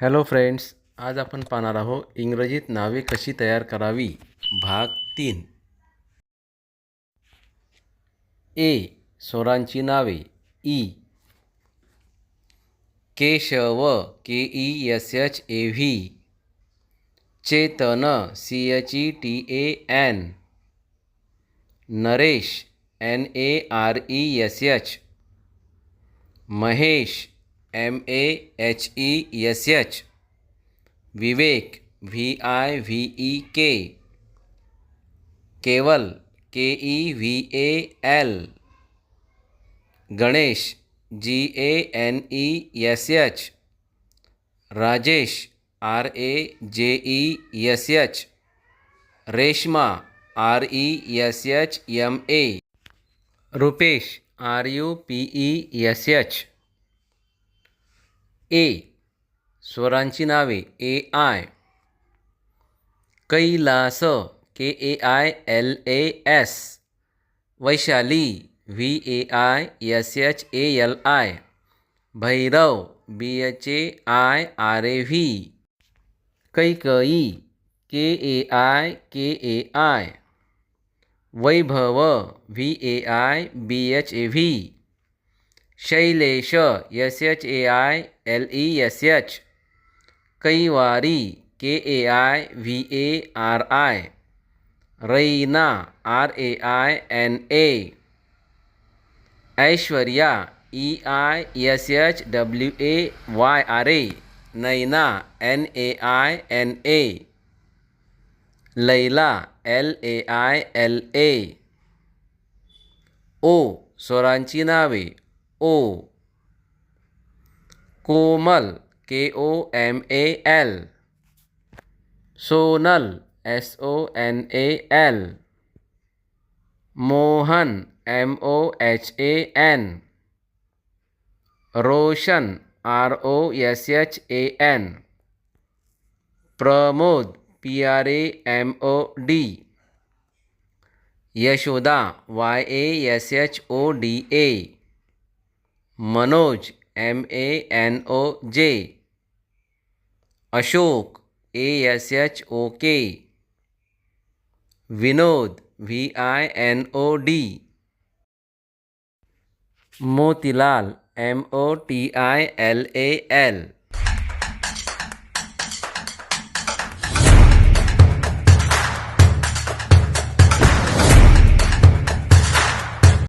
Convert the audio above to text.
Hello friends आज आपण पाहणार आहोत इंग्रजीत नावे कशी तयार करावी? भाग तीन. ए. स्वरांची नावे. E. Keshav. K E S H A V Chetan. C H E T A N Naresh. N A R E S H Mahesh. M A H E S H Vivek V I V E K Keval K E V A L Ganesh G A N E S H Rajesh R A J E S H Reshma R E S H M A Rupesh R U P E S H A. स्वरांची नावे A I. Kailas K A I L A S. Vaishali V A I S H A L I. Bhairav B H A I R A V. Kaikai K A I K A I. Vaibhav V A I B H A V. Shailesh S H A I L E S H Kaivari K A I V A R I Raina R A I N A Aishwarya E I S H W A Y R A Naina N A I N A Laila L A I L A O स्वरांची नावे। O. Komal K O M A L Sonal S O N A L Mohan M O H A N Roshan R O S H A N Pramod P R A M O D Yashoda Y A S H O D A Manoj M A N O J Ashok A S H O K Vinod V I N O D Motilal M O T I L A L